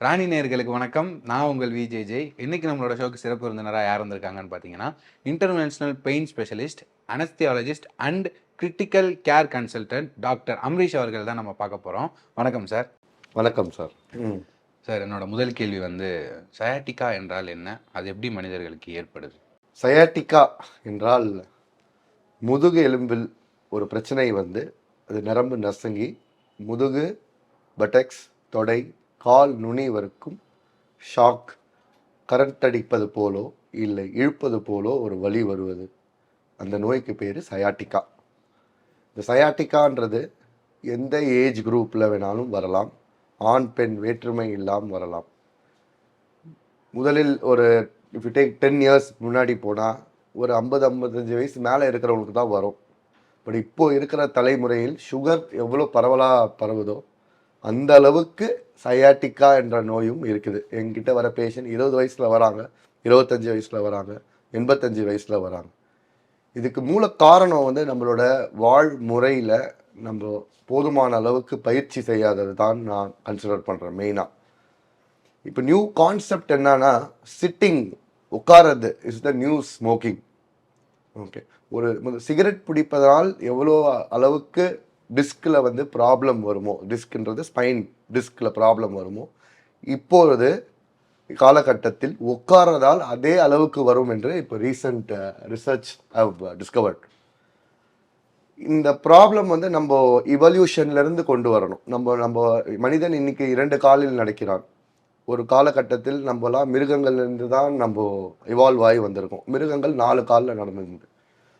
ராணி நேயர்களுக்கு வணக்கம். நான் உங்கள் விஜய் ஜெய். இன்னைக்கு நம்மளோட ஷோக்கு சிறப்பு விருந்தினராக யார் வந்திருக்காங்கன்னு பார்த்தீங்கன்னா international pain specialist anesthesiologist and critical care consultant doctor Amrish அவர்கள் தான் நம்ம பார்க்க போகிறோம் வணக்கம் சார் வணக்கம் சார் ம். சார் என்னோட முதல் கேள்வி வந்து சயாட்டிகா என்றால் என்ன? அது எப்படி மனிதர்களுக்கு ஏற்படுது? சயாட்டிக்கா என்றால் முதுகு எலும்பில் ஒரு பிரச்சனை வந்து அது நரம்பு நசுங்கி முதுகு பட்டெக்ஸ் தொடை கால் நுனி வரைக்கும் ஷாக் கரண்ட் அடிப்பது போலோ இல்லை இழுப்பது போலோ ஒரு வலி வருவது. அந்த நோய்க்கு பேர் சயாட்டிக்கா. இந்த சயாட்டிக்கான்றது எந்த ஏஜ் குரூப்பில் வேணாலும் வரலாம். ஆண் பெண் வேற்றுமை இல்லாமல் வரலாம். முதலில் ஒரு if you take ten years முன்னாடி போனால் ஒரு ஐம்பது ஐம்பத்தஞ்சு வயசு மேலே இருக்கிறவங்களுக்கு தான் வரும். பட் இப்போ இருக்கிற தலைமுறையில் சுகர் எவ்வளோ பரவலாக பரவுதோ அந்த அளவுக்கு சயாட்டிக்கா என்ற நோயும் இருக்குது. என்கிட்ட வர பேஷண்ட் இருபது வயசில் வராங்க இருபத்தஞ்சி வயசில் வராங்க எண்பத்தஞ்சு வயசில் வராங்க. இதுக்கு மூல காரணம் வந்து நம்மளோட வாழ்முறையில் நம்ம போதுமான அளவுக்கு பயிற்சி செய்யாதது தான் நான் கன்சிடர் பண்ணுறேன் மெயினாக இப்போ நியூ கான்செப்ட் என்னன்னா சிட்டிங் உட்கார்றது is the new smoking okay ஒரு சிகரெட் பிடிப்பதனால் எவ்வளோ அளவுக்கு டிஸ்கில் வந்து ப்ராப்ளம் வருமோ? டிஸ்க்ன்றது ஸ்பைன் டிஸ்கில் ப்ராப்ளம் வருமோ? இப்பொழுது காலகட்டத்தில் உட்கார்றதால் அதே அளவுக்கு வரும் என்று இப்போ ரீசண்ட் ரிசர்ச் டிஸ்கவர்ட் இந்த ப்ராப்ளம் வந்து நம்ம இவல்யூஷன்லேருந்து இருந்து கொண்டு வரணும். நம்ம நம்ம மனிதன் இன்னைக்கு இரண்டு காலில் நடக்கிறான். ஒரு காலகட்டத்தில் நம்மலாம் மிருகங்கள்லேருந்து தான் நம்ம இவால்வ் ஆகி வந்திருக்கோம். மிருகங்கள் நாலு காலில் நடந்துருந்து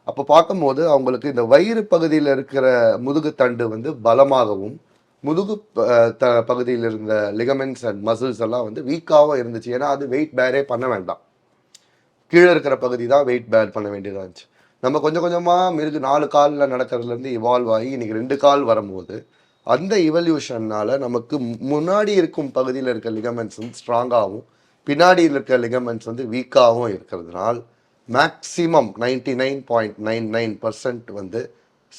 அப்போ பார்க்கும்போது அவங்களுக்கு இந்த வயிறு பகுதியில் இருக்கிற முதுகுத்தண்டு வந்து பலமாகவும் முதுகு ப- த பகுதியில் இருந்த லிகமெண்ட்ஸ் அண்ட் மசில்ஸ் எல்லாம் வந்து வீக்காகவும் இருந்துச்சு. ஏன்னா அது வெயிட் பேரே பண்ண வேண்டாம். கீழே இருக்கிற பகுதி தான் வெயிட் பேர் பண்ண வேண்டியதாக இருந்துச்சு. நம்ம கொஞ்சம் கொஞ்சமாக மிருகு நாலு காலில் நடக்கிறதுலேருந்து இவால்வ் ஆகி இன்னைக்கு ரெண்டு கால் வரும்போது அந்த இவல்யூஷன்னால் நமக்கு முன்னாடி இருக்கும் பகுதியில் இருக்க லிகமெண்ட்ஸ் வந்து ஸ்ட்ராங்காகவும் பின்னாடி இருக்க லிகமெண்ட்ஸ் வந்து வீக்காகவும் இருக்கிறதுனால maximum ninety nine point nine nine percent வந்து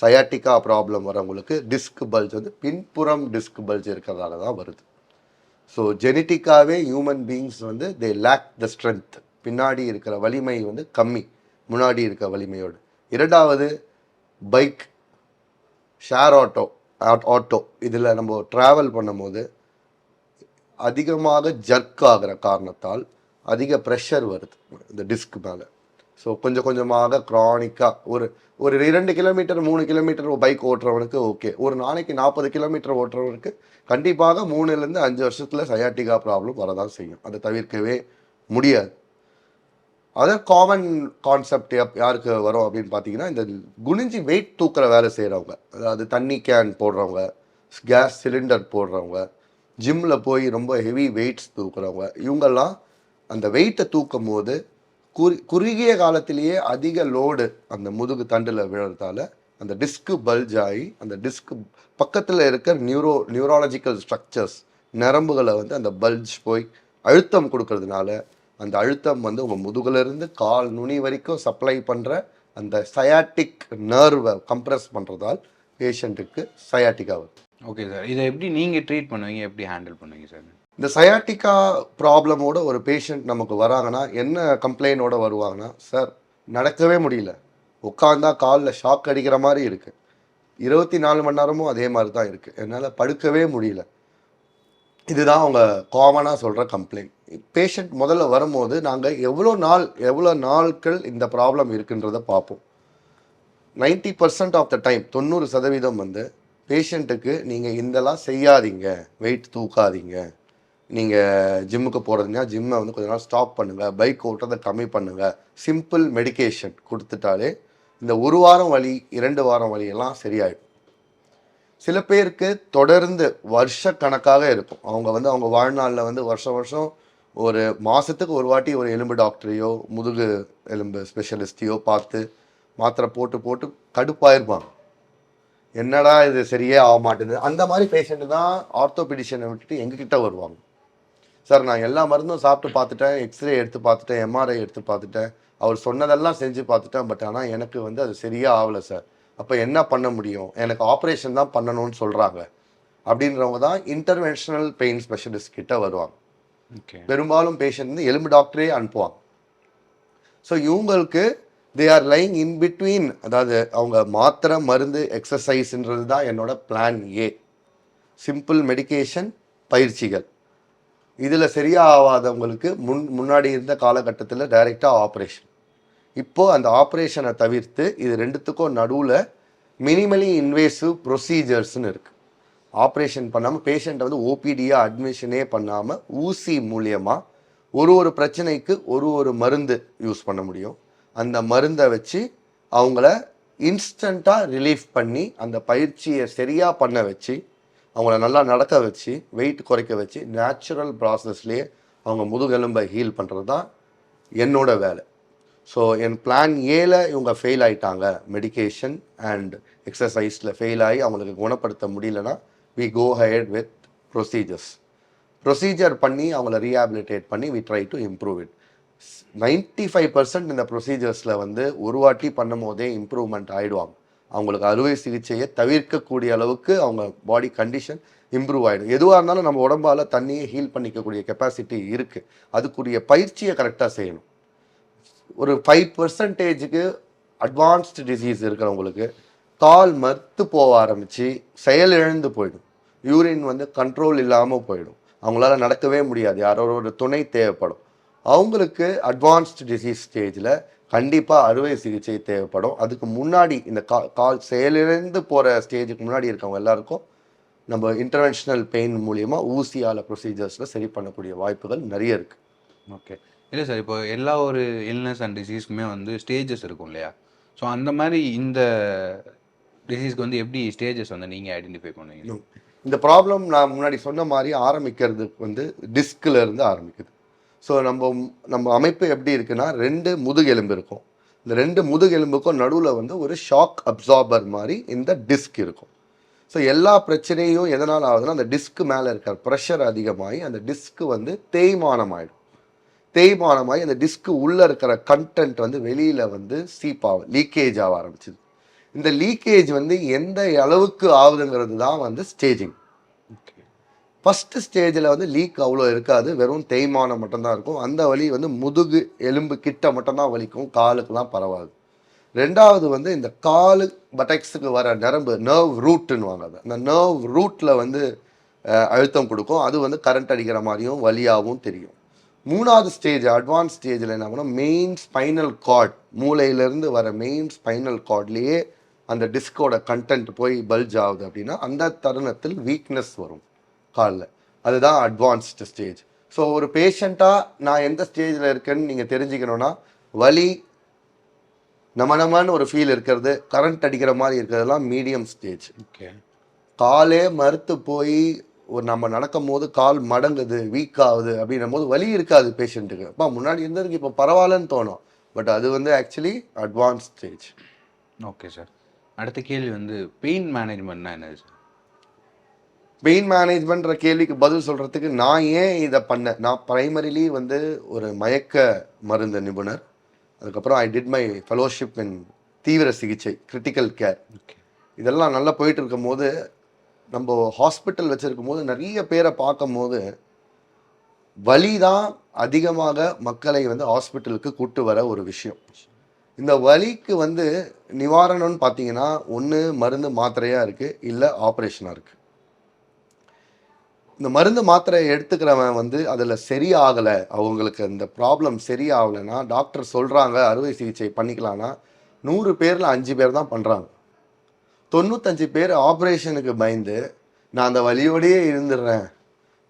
சயாட்டிக்கா ப்ராப்ளம் வரவங்களுக்கு டிஸ்க் பல்ஜ் வந்து பின்புறம் டிஸ்க் பல்ஜ் இருக்கிறதால தான் வருது. ஸோ ஜெனட்டிக்காகவே ஹியூமன் பீயிங்ஸ் வந்து தே லேக் த ஸ்ட்ரென்த் பின்னாடி இருக்கிற வலிமை வந்து கம்மி. முன்னாடி இருக்க வலிமையோடு. இரண்டாவது பைக் ஷேர் ஆட்டோ ஆட்டோ இதில் நம்ம ட்ராவல் பண்ணும்போது அதிகமாக ஜர்க் ஆகிற காரணத்தால் அதிக ப்ரெஷர் வருது. இந்த டிஸ்க் மேலே. ஸோ கொஞ்சம் கொஞ்சமாக க்ரானிக்காக ஒரு ஒரு இரண்டு கிலோமீட்டர் மூணு கிலோமீட்டர் பைக் ஓட்டுறவனுக்கு ஓகே ஒரு நாளைக்கு நாற்பது கிலோமீட்டர் ஓட்டுறவனுக்கு கண்டிப்பாக மூணுலேருந்து அஞ்சு வருஷத்தில் சயாட்டிகா ப்ராப்ளம் வரதான் செய்யும். அதை தவிர்க்கவே முடியாது. அதர் காமன் கான்செப்ட் யாருக்கு வரும் அப்படின்னு பார்த்தீங்கன்னா இந்த குனிஞ்சி வெயிட் தூக்குற வேலை செய்கிறவங்க அதாவது தண்ணி கேன் போடுறவங்க கேஸ் சிலிண்டர் போடுறவங்க ஜிம்மில் போய் ரொம்ப ஹெவி வெயிட்ஸ் தூக்குறவங்க இவங்கெல்லாம் அந்த வெயிட்டை தூக்கும் போது குறி குறுகிய காலத்திலேயே அதிக லோடு அந்த முதுகு தண்டில் விழுறதால அந்த டிஸ்க்கு பல்ஜ் ஆகி அந்த டிஸ்க்கு பக்கத்தில் இருக்கிற நியூரோ நியூராலஜிக்கல் ஸ்ட்ரக்சர்ஸ் நரம்புகளை வந்து அந்த பல்ஜ் போய் அழுத்தம் கொடுக்கறதுனால அந்த அழுத்தம் வந்து உங்கள் முதுகுலேருந்து கால் நுனி வரைக்கும் சப்ளை பண்ணுற அந்த சயாட்டிக் நர்வை கம்ப்ரஸ் பண்ணுறதால் பேஷண்ட்டுக்கு சயாட்டிக் ஆகுது ஓகே சார் இதை எப்படி நீங்கள் ட்ரீட் பண்ணுவீங்க? எப்படி ஹேண்டில் பண்ணுவீங்க சார் இந்த சயாட்டிக்கா ப்ராப்ளமோட ஒரு பேஷண்ட் நமக்கு வராங்கன்னா என்ன கம்ப்ளைண்டோட வருவாங்கன்னா சார் நடக்கவே முடியல. உட்காந்தா காலில் ஷாக் அடிக்கிற மாதிரி இருக்குது இருபத்தி நாலு மணி நேரமும் அதே மாதிரி தான் இருக்குது என்னால் படுக்கவே முடியல. இதுதான் அவங்க காமனாக சொல்கிற கம்ப்ளைண்ட் பேஷண்ட் முதல்ல வரும்போது நாங்கள் எவ்வளோ நாள் எவ்வளோ நாட்கள் இந்த ப்ராப்ளம் இருக்குன்றதை பார்ப்போம். Ninety percent of the time தொண்ணூறு சதவீதம் வந்து பேஷண்ட்டுக்கு நீங்கள் இதெல்லாம் செய்யாதீங்க. வெயிட் தூக்காதீங்க. நீங்கள் ஜிம்முக்கு போகிறதுனா ஜிம்மை வந்து கொஞ்ச நாள் ஸ்டாப் பண்ணுங்கள் பைக் ஓட்டுறதை கம்மி பண்ணுங்கள் சிம்பிள் மெடிகேஷன் கொடுத்துட்டாலே இந்த ஒரு வாரம் வலி இரண்டு வாரம் வழியெல்லாம் சரியாயிடும். சில பேருக்கு தொடர்ந்து வருஷ கணக்காக இருக்கும். அவங்க வந்து அவங்க வாழ்நாளில் வந்து வருஷம் வருஷம் ஒரு மாதத்துக்கு ஒரு வாட்டி ஒரு எலும்பு டாக்டரையோ முதுகு எலும்பு ஸ்பெஷலிஸ்டையோ பார்த்து மாத்திரை போட்டு போட்டு கடுப்பாயிருப்பாங்க. என்னடா இது சரியே ஆக மாட்டேங்குது? அந்த மாதிரி பேஷண்ட்டு தான் ஆர்த்தோபெடிஷனை விட்டுட்டு எங்ககிட்ட வருவாங்க. சார் நான் எல்லா மருந்தும் சாப்பிட்டு பார்த்துட்டேன் எக்ஸ்ரே எடுத்து பார்த்துட்டேன் எம்ஆர்ஐ எடுத்து பார்த்துட்டேன். அவர் சொன்னதெல்லாம் செஞ்சு பார்த்துட்டேன் பட் ஆனால் எனக்கு வந்து அது சரியா ஆகலை சார். அப்போ என்ன பண்ண முடியும்? எனக்கு ஆப்ரேஷன் தான் பண்ணணும்னு சொல்கிறாங்க அப்படின்றவங்க தான் இன்டர்வென்ஷனல் பெயின் ஸ்பெஷலிஸ்ட் கிட்ட வருவாங்க. ஓகே பெரும்பாலும் பேஷண்ட் வந்து எலும்பு டாக்டரே அனுப்புவாங்க. ஸோ இவங்களுக்கு they are lying in between அதாவது அவங்க மாத்திரை மருந்து எக்ஸசைஸ்ன்றது தான் என்னோட பிளான் ஏ சிம்பிள் மெடிகேஷன் பயிற்சிகள். இதில் சரியாகாதவங்களுக்கு முன் முன்னாடி இருந்த காலகட்டத்தில் டைரெக்டாக ஆப்ரேஷன் இப்போது அந்த ஆப்ரேஷனை தவிர்த்து இது ரெண்டுத்துக்கும் நடுவில் மினிமலி இன்வேசிவ் ப்ரொசீஜர்ஸ்னு இருக்குது ஆப்ரேஷன் பண்ணாமல் பேஷண்ட்டை வந்து ஓபிடியாக அட்மிஷனே பண்ணாமல் ஊசி மூலியமாக ஒரு ஒரு பிரச்சனைக்கு ஒரு ஒரு மருந்து யூஸ் பண்ண முடியும். அந்த மருந்தை வச்சு அவங்கள இன்ஸ்டண்ட்டாக ரிலீஃப் பண்ணி அந்த பயிற்சியை சரியாக பண்ண வச்சு அவங்கள நல்லா நடக்க வச்சு வெயிட் குறைக்க வச்சு நேச்சுரல் ப்ராசஸ்லேயே அவங்க முதுகெலும்பை ஹீல் பண்ணுறது தான் என்னோட வேலை. ஸோ என் பிளான் ஏல இவங்க ஃபெயில் ஆகிட்டாங்க மெடிகேஷன் அண்ட் எக்ஸசைஸில் ஃபெயில் ஆகி அவங்களுக்கு குணப்படுத்த முடியலன்னா we go ahead with procedures procedure பண்ணி அவங்கள ரீஹாபிலிட்டேட் பண்ணி we try to improve it ninety five percent இந்த ப்ரொசீஜர்ஸில் வந்து ஒரு வாட்டி பண்ணும் போதே இம்ப்ரூவ்மெண்ட் ஆகிடுவாங்க அவங்களுக்கு அறுவை சிகிச்சையை தவிர்க்கக்கூடிய அளவுக்கு அவங்க பாடி கண்டிஷன் இம்ப்ரூவ் ஆகிடும் எதுவாக இருந்தாலும் நம்ம உடம்பால் தண்ணியை ஹீல் பண்ணிக்கக்கூடிய கெப்பாசிட்டி இருக்குது அதுக்குரிய பயிற்சியை கரெக்டாக செய்யணும். ஒரு ஃபைவ் பர்சன்டேஜுக்கு அட்வான்ஸ்டு டிசீஸ் இருக்கிறவங்களுக்கு கால் மறுத்து போக ஆரம்பித்து செயலிழந்து போயிடும். யூரின் வந்து கண்ட்ரோல் இல்லாமல் போயிடும். அவங்களால நடக்கவே முடியாது. யாரோட துணை தேவைப்படும். அவங்களுக்கு அட்வான்ஸ்டு டிசீஸ் ஸ்டேஜில் கண்டிப்பாக அறுவை சிகிச்சை தேவைப்படும். அதுக்கு முன்னாடி இந்த கா கால் செயலிழந்து போகிற ஸ்டேஜுக்கு முன்னாடி இருக்கவங்க எல்லாருக்கும் நம்ம இன்டர்வென்ஷனல் பெயின் மூலியமாக ஊசியால் ப்ரொசீஜர்ஸில் சரி பண்ணக்கூடிய வாய்ப்புகள் நிறைய இருக்குது ஓகே. இல்லை சார் இப்போ எல்லா ஒரு இல்னஸ் அண்ட் டிசீஸ்க்குமே வந்து ஸ்டேஜஸ் இருக்கும் இல்லையா? ஸோ அந்த மாதிரி இந்த டிசீஸ்க்கு வந்து எப்படி ஸ்டேஜஸ் வந்து நீங்கள் ஐடென்டிஃபை பண்ணுவீங்க? இந்த ப்ராப்ளம் நான் முன்னாடி சொன்ன மாதிரி ஆரம்பிக்கிறதுக்கு வந்து டிஸ்கில் இருந்து ஆரம்பிக்குது. ஸோ நம்ம நம்ம அமைப்பு எப்படி இருக்குன்னா ரெண்டு முதுகெலும்பு இருக்கும். இந்த ரெண்டு முதுகெலும்புக்கும் நடுவில் வந்து ஒரு ஷாக் அப்சார்பர் மாதிரி இந்த டிஸ்க் இருக்கும். ஸோ எல்லா பிரச்சனையும் எதனால் ஆகுதுன்னா அந்த டிஸ்க் மேலே இருக்கிற ப்ரெஷர் அதிகமாகி அந்த டிஸ்க் வந்து தேய்மானம் ஆகிடும் தேய்மானமாகி அந்த டிஸ்க்கு உள்ளே இருக்கிற கண்டென்ட் வந்து வெளியில் வந்து சீப் ஆகும் லீக்கேஜ் ஆக ஆரம்பிச்சிது. இந்த லீக்கேஜ் வந்து எந்த அளவுக்கு ஆகுதுங்கிறது தான் வந்து ஸ்டேஜிங் ஃபஸ்ட்டு ஸ்டேஜில் வந்து லீக் அவ்வளோ இருக்காது. வெறும் தேய்மானம் மட்டும்தான் இருக்கும். அந்த வலி வந்து முதுகு எலும்பு கிட்ட மட்டும்தான் வலிக்கும். காலுக்குலாம் பரவாது. ரெண்டாவது வந்து இந்த காலு பட்டெக்ஸுக்கு வர நரம்பு நர்வ் ரூட்டுன்னுவாங்க அது. அந்த நர்வ் ரூட்டில் வந்து அழுத்தம் கொடுக்கும். அது வந்து கரண்ட் அடிக்கிற மாதிரியும் வலியாகவும் தெரியும். மூணாவது ஸ்டேஜ் அட்வான்ஸ் ஸ்டேஜில் என்ன பண்ணோம்? மெயின் ஸ்பைனல் கார்ட் மூளையிலேருந்து வர மெயின் ஸ்பைனல் கார்ட்லேயே அந்த டிஸ்கோட கண்டென்ட் போய் பல்ஜ் ஆகுது அப்படின்னா அந்த தருணத்தில் வீக்னஸ் வரும். காலில். அதுதான் அட்வான்ஸ்டு ஸ்டேஜ் ஸோ ஒரு பேஷண்ட்டாக நான் எந்த ஸ்டேஜில் இருக்கேன்னு நீங்கள் தெரிஞ்சுக்கணுன்னா வலி நம்ம நம்மன்னு ஒரு ஃபீல் இருக்கிறது கரண்ட் அடிக்கிற மாதிரி இருக்கிறதெல்லாம் மீடியம் ஸ்டேஜ் ஓகே காலே மறுத்து போய் ஒரு நம்ம நடக்கும் போது கால் மடங்குது வீக் ஆகுது அப்படின்னும் போது வலி இருக்காது பேஷண்ட்டுக்கு அப்பா முன்னாடி இருந்ததுக்கு இப்போ பரவாயில்லன்னு தோணும். பட் அது வந்து actually advance stage okay sir அடுத்த கேள்வி வந்து பெயின் மேனேஜ்மெண்ட்னா என்னது சார் பெயின் மேனேஜ்மெண்ட்ற கேள்விக்கு பதில் சொல்கிறதுக்கு நான் ஏன் இதை பண்ணேன் நான் ப்ரைமரிலி வந்து ஒரு மயக்க மருந்து நிபுணர். அதுக்கப்புறம் I did my fellowship in தீவிர சிகிச்சை கிரிட்டிக்கல் கேர் இதெல்லாம் நல்லா போயிட்டு இருக்கும்போது நம்ம ஹாஸ்பிட்டல் வச்சிருக்கும் போது நிறைய பேரை பார்க்கும்போது வலி தான் அதிகமாக மக்களை வந்து ஹாஸ்பிட்டலுக்கு கூட்டு வர ஒரு விஷயம். இந்த வலிக்கு வந்து நிவாரணம்னு பார்த்தீங்கன்னா ஒன்று மருந்து மாத்திரையாக இருக்குது இல்லை ஆப்ரேஷனாக இருக்குது இந்த மருந்து மாத்திரை எடுத்துக்கிறவன் வந்து அதில் சரியாகலை அவங்களுக்கு அந்த ப்ராப்ளம் சரியாகலைன்னா டாக்டர் சொல்கிறாங்க அறுவை சிகிச்சை பண்ணிக்கலான்னா நூறு பேரில் அஞ்சு பேர் தான் பண்ணுறாங்க தொண்ணூத்தஞ்சு பேர் ஆப்ரேஷனுக்கு பயந்து நான் அந்த வழியோடையே இருந்துடுறேன்.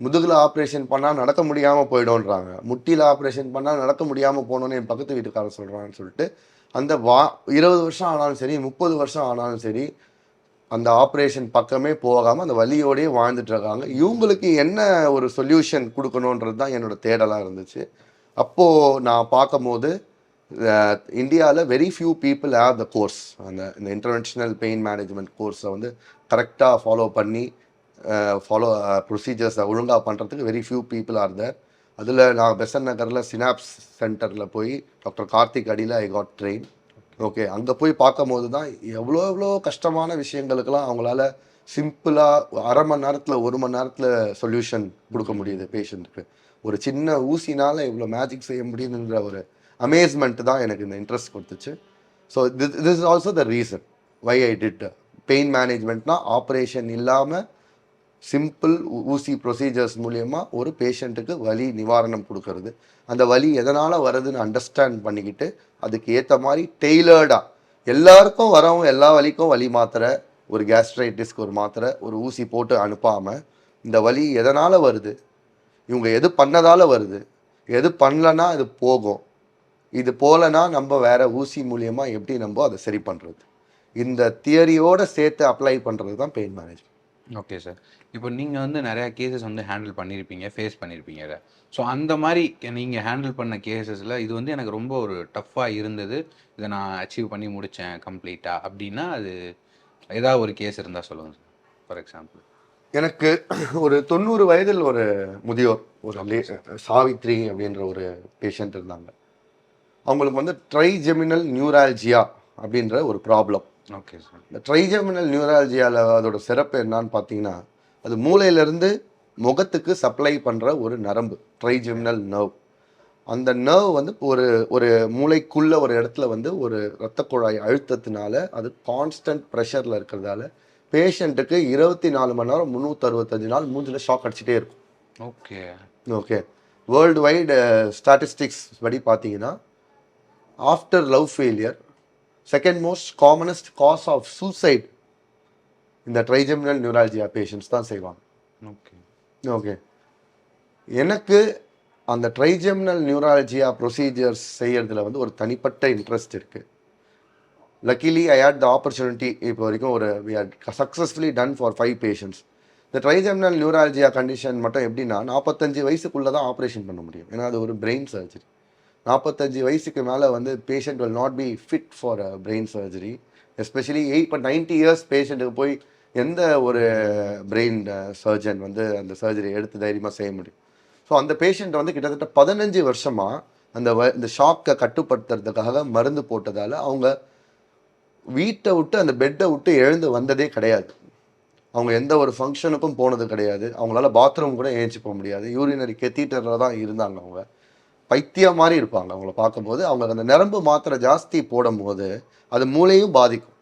முதுகில் ஆப்ரேஷன் பண்ணால் நடக்க முடியாமல் போயிடும்ன்றாங்க. முட்டியில் ஆப்ரேஷன் பண்ணால் நடக்க முடியாமல் போகணுன்னு என் பக்கத்து வீட்டுக்காரர் சொல்கிறான்னு சொல்லிட்டு அந்த வா இருபது வருஷம் ஆனாலும் சரி முப்பது வருஷம் ஆனாலும் சரி அந்த ஆப்ரேஷன் பக்கமே போகாமல் அந்த வலியோடையே வாழ்ந்துட்டுருக்காங்க இவங்களுக்கு என்ன ஒரு சொல்யூஷன் கொடுக்கணுன்றது தான் என்னோட தேடலாக இருந்துச்சு. அப்போது நான் பார்க்கும்போது இந்தியாவில் very few people have the course அந்த இந்த இன்டர்நேஷ்னல் பெயின் மேனேஜ்மெண்ட் கோர்ஸை வந்து கரெக்டாக ஃபாலோ பண்ணி ஃபாலோ ப்ரொசீஜர்ஸை ஒழுங்காக பண்ணுறதுக்கு very few people are there அதில் நான் பெசன் நகரில் சினாப்ஸ் சென்டரில் போய் டாக்டர் கார்த்திக் அடியில் ஐ காட் ட்ரெயின் ஓகே அங்கே போய் பார்க்கும்போது தான் எவ்வளோ எவ்வளோ கஷ்டமான விஷயங்களுக்கெல்லாம் அவங்களால சிம்பிளாக அரை மணி நேரத்தில் ஒரு மணி நேரத்தில் சொல்யூஷன் கொடுக்க முடியுது பேஷண்ட்டுக்கு ஒரு சின்ன ஊசினால் இவ்வளோ மேஜிக் செய்ய முடியுதுன்ற ஒரு அமேஸ்மெண்ட் தான் எனக்கு இந்த இன்ட்ரெஸ்ட் கொடுத்துச்சு. So this this is also the reason why I did pain மேனேஜ்மெண்ட்னா operation இல்லாமல் சிம்பிள் ஊசி ப்ரொசீஜர்ஸ் மூலயமா ஒரு பேஷண்ட்டுக்கு வலி நிவாரணம் கொடுக்கறது. அந்த வலி எதனால் வருதுன்னு அண்டர்ஸ்டாண்ட் பண்ணிக்கிட்டு அதுக்கு ஏற்ற மாதிரி டெய்லர்டாக எல்லாருக்கும் வரவும் எல்லா வலிக்கும் வலி மாத்திரை ஒரு கேஸ்ட்ரைட்டிஸ்க்கு ஒரு மாத்திரை ஒரு ஊசி போட்டு அனுப்பாமல் இந்த வலி எதனால் வருது? இவங்க எது பண்ணதால் வருது? எது பண்ணலன்னா இது போகும். இது போலனா நம்ம வேறு ஊசி மூலியமாக எப்படி நம்ம அதை சரி பண்ணுறது இந்த தியரியோடு சேர்த்து அப்ளை பண்ணுறது தான் பெயின் மேனேஜ்மெண்ட் ஓகே சார் இப்போ நீங்கள் வந்து நிறையா கேசஸ் வந்து ஹேண்டில் பண்ணியிருப்பீங்க ஃபேஸ் பண்ணியிருப்பீங்க ஸோ அந்த மாதிரி நீங்கள் ஹேண்டில் பண்ண கேசஸில் இது வந்து எனக்கு ரொம்ப ஒரு டஃப்பாக இருந்தது. இதை நான் அச்சீவ் பண்ணி முடித்தேன் கம்ப்ளீட்டாக அப்படின்னா அது ஏதாவது ஒரு கேஸ் இருந்தால் சொல்லுங்கள் சார் ஃபார் எக்ஸாம்பிள் எனக்கு ஒரு தொண்ணூறு வயதில் ஒரு முதியோர் ஒரு சாவித்ரி அப்படின்ற ஒரு பேஷண்ட் இருந்தாங்க. அவங்களுக்கு வந்து ட்ரைஜெமினல் நியூரால்ஜியா அப்படின்ற ஒரு ப்ராப்ளம் ஓகே சார் இந்த ட்ரைஜெமினல் நியூராலஜியாவில் அதோட சிறப்பு என்னன்னு பார்த்தீங்கன்னா அது மூளையிலேருந்து முகத்துக்கு சப்ளை பண்ணுற ஒரு நரம்பு ட்ரைஜெமினல் நர்வ் அந்த நர்வ் வந்து ஒரு ஒரு மூளைக்குள்ள ஒரு இடத்துல வந்து ஒரு இரத்த குழாய் அழுத்தத்தினால அது கான்ஸ்டன்ட் ப்ரெஷரில் இருக்கிறதால பேஷண்ட்டுக்கு இருபத்தி நாலு மணி நேரம் முந்நூற்றி அறுபத்தஞ்சு நாள் மூஞ்சில் ஷாக் அடிச்சிட்டே இருக்கும். Okay okay world wide statistics படி பார்த்தீங்கன்னா after love failure second most commonest cause of suicide இந்த ட்ரைஜெமினல் நியூராலஜியா பேஷண்ட்ஸ் தான் செய்வாங்க. ஓகே ஓகே எனக்கு அந்த ட்ரைஜெமினல் நியூராலஜியா ப்ரொசீஜர்ஸ் செய்யறதுல வந்து ஒரு தனிப்பட்ட இன்ட்ரெஸ்ட் இருக்கு. Luckily I had the opportunity இப்போ வரைக்கும் ஒரு we are successfully done for five patients இந்த ட்ரைஜெமினல் நியூராலஜியா கண்டிஷன் மட்டும் எப்படின்னா நாற்பத்தஞ்சு வயசுக்குள்ளே தான் ஆப்ரேஷன் பண்ண முடியும். ஏன்னா அது ஒரு பிரெயின் சர்ஜரி நாற்பத்தஞ்சு வயசுக்கு மேலே வந்து patient will not be fit for a brain surgery especially eight இப்போ நைன்டி இயர்ஸ் பேஷண்ட்டுக்கு போய் எந்த ஒரு பிரெயின் சர்ஜன் uh, வந்து அந்த சர்ஜரி எடுத்து தைரியமாக செய்ய முடியும். ஸோ அந்த பேஷண்ட் வந்து கிட்டத்தட்ட பதினஞ்சு வருஷமாக அந்த வ இந்த ஷாக்கை கட்டுப்படுத்துறதுக்காக மருந்து போட்டதால் அவங்க வீட்டை விட்டு அந்த பெட்டை விட்டு எழுந்து வந்ததே கிடையாது. அவங்க எந்த ஒரு ஃபங்க்ஷனுக்கும் போனது கிடையாது. அவங்களால பாத்ரூம் கூட ஏஞ்சி போக முடியாது. யூரினரி கெத்தீட்டரில் தான் இருந்தாங்க அவங்க. பைத்தியம் மாதிரி இருப்பாங்க. அவங்கள பார்க்கும்போது அவங்க அந்த நரம்பு மாத்திரை ஜாஸ்தி போடும்போது அது மூளையும் பாதிக்கும்.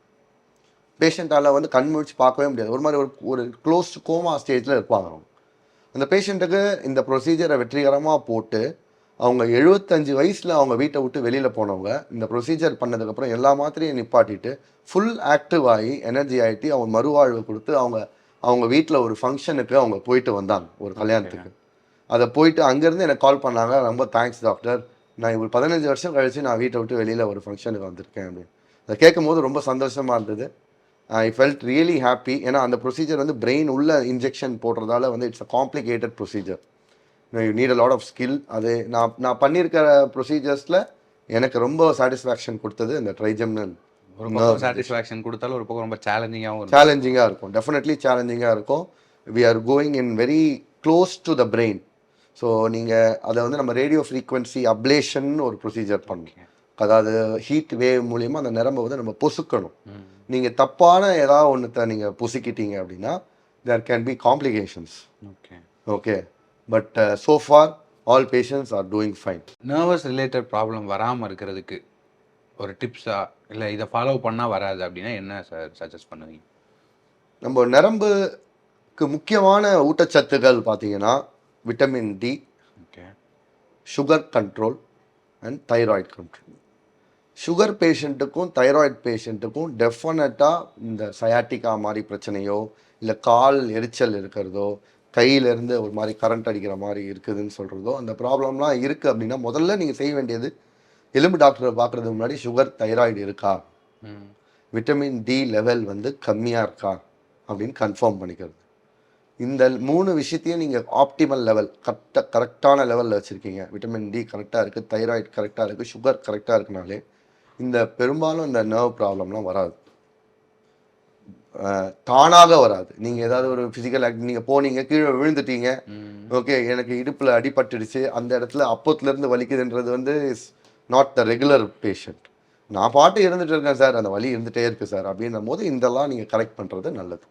பேஷண்ட்டால் வந்து கண் முழிச்சு பார்க்கவே முடியாது. ஒரு மாதிரி ஒரு ஒரு க்ளோஸ் கோமா ஸ்டேஜில் இருப்பாங்க அவங்க. அந்த பேஷண்ட்டுக்கு இந்த ப்ரொசீஜரை வெற்றிகரமாக போட்டு அவங்க எழுபத்தஞ்சு வயசில் அவங்க வீட்டை விட்டு வெளியில் போனவங்க இந்த ப்ரொசீஜர் பண்ணதுக்கப்புறம் எல்லா மாத்திரையும் நிப்பாட்டிட்டு ஃபுல் ஆக்டிவ் ஆகி எனர்ஜி ஆகிட்டு அவங்க மறுவாழ்வு கொடுத்து அவங்க அவங்க வீட்டில் ஒரு ஃபங்க்ஷனுக்கு அவங்க போயிட்டு வந்தாங்க ஒரு கல்யாணத்துக்கு. அதை போயிட்டு அங்கேருந்து எனக்கு கால் பண்ணாங்க. ரொம்ப தேங்க்ஸ் டாக்டர் நான் ஒரு பதினஞ்சு வருஷம் கழிச்சு நான் வீட்டை விட்டு வெளியில் ஒரு ஃபங்க்ஷனுக்கு வந்திருக்கேன் அப்படின்னு. அதை கேட்கும்போது ரொம்ப சந்தோஷமாக இருந்தது. ஐ ஃபெல்ட் ரியலி ஹாப்பி ஏன்னா அந்த ப்ரொசீஜர் வந்து பிரெயின் உள்ள இன்ஜெக்ஷன் போடுறதால வந்து it's a complicated procedure you need a lot of skill அது நான் நான் பண்ணியிருக்கிற ப்ரொசீஜர்ஸில் எனக்கு ரொம்ப சாட்டிஸ்ஃபேக்ஷன் கொடுத்தது இந்த ட்ரைஜெம்னல் பக்கம் சாட்டிஸ்ஃபேக்ஷன் கொடுத்தாலும் ஒரு பக்கம் ரொம்ப சேலஞ்சிங்காகவும் சேலஞ்சிங்காக இருக்கும். டெஃபினெட்லி சேலஞ்சிங்காக இருக்கும். We are going in very close to the brain so நீங்கள் அதை வந்து நம்ம ரேடியோ ஃப்ரீக்வன்சி அப்ளேஷன் ஒரு ப்ரொசீஜர் பண்ணணும் அதாவது ஹீட் வேவ் மூலியமாக அந்த நரம்பை வந்து நம்ம பொசுக்கணும். நீங்கள் தப்பான ஏதாவது ஒன்றத்தை நீங்கள் பொசுக்கிட்டீங்க அப்படின்னா there can be complications okay. Okay but so far all patients are doing fine nervous related problem வராமல் இருக்கிறதுக்கு ஒரு டிப்ஸா இல்லை இதை ஃபாலோ பண்ணால் வராது அப்படின்னா என்ன சார் சஜஸ்ட் பண்ணுவீங்க? நம்ம நரம்புக்கு முக்கியமான ஊட்டச்சத்துக்கள் பார்த்தீங்கன்னா vitamin D sugar control and thyroid control sugar பேஷண்ட்டுக்கும் thyroid பேஷண்ட்டுக்கும் டெஃபினட்டாக இந்த சயாட்டிக்கா மாதிரி பிரச்சனையோ இல்லை கால் எரிச்சல் இருக்கிறதோ கையிலேருந்து ஒரு மாதிரி கரண்ட் அடிக்கிற மாதிரி இருக்குதுன்னு சொல்கிறதோ அந்த ப்ராப்ளம்லாம் இருக்குது அப்படின்னா முதல்ல நீங்கள் செய்ய வேண்டியது எலும்பு டாக்டரை பார்க்குறதுக்கு முன்னாடி சுகர் தைராய்டு இருக்கா? விட்டமின் டி லெவல் வந்து கம்மியாக இருக்கா? அப்படின்னு கன்ஃபார்ம் பண்ணிக்கிறது. இந்த மூணு விஷயத்தையும் நீங்கள் ஆப்டிமல் லெவல் கரெக்டாக கரெக்டான லெவலில் வச்சுருக்கீங்க. விட்டமின் டி கரெக்டாக இருக்குது தைராய்டு கரெக்டாக இருக்குது சுகர் கரெக்டாக இருக்குனாலே இந்த பெரும்பாலும் இந்த நர்வ் ப்ராப்ளம்லாம் வராது. தானாக வராது. நீங்கள் ஏதாவது ஒரு ஃபிசிக்கல் ஆக்ட் நீங்கள் போனீங்க கீழே விழுந்துட்டீங்க. ஓகே எனக்கு இடுப்பில் அடிபட்டுடுச்சு அந்த இடத்துல அப்போத்துலேருந்து வலிக்குதுன்றது வந்து is not the regular patient நான் பாட்டு இருந்துட்டு இருக்கேன் சார் அந்த வலி இருந்துகிட்டே இருக்கு சார் அப்படின்னும் போது இதெல்லாம் நீங்கள் கரெக்ட் பண்ணுறது நல்லது.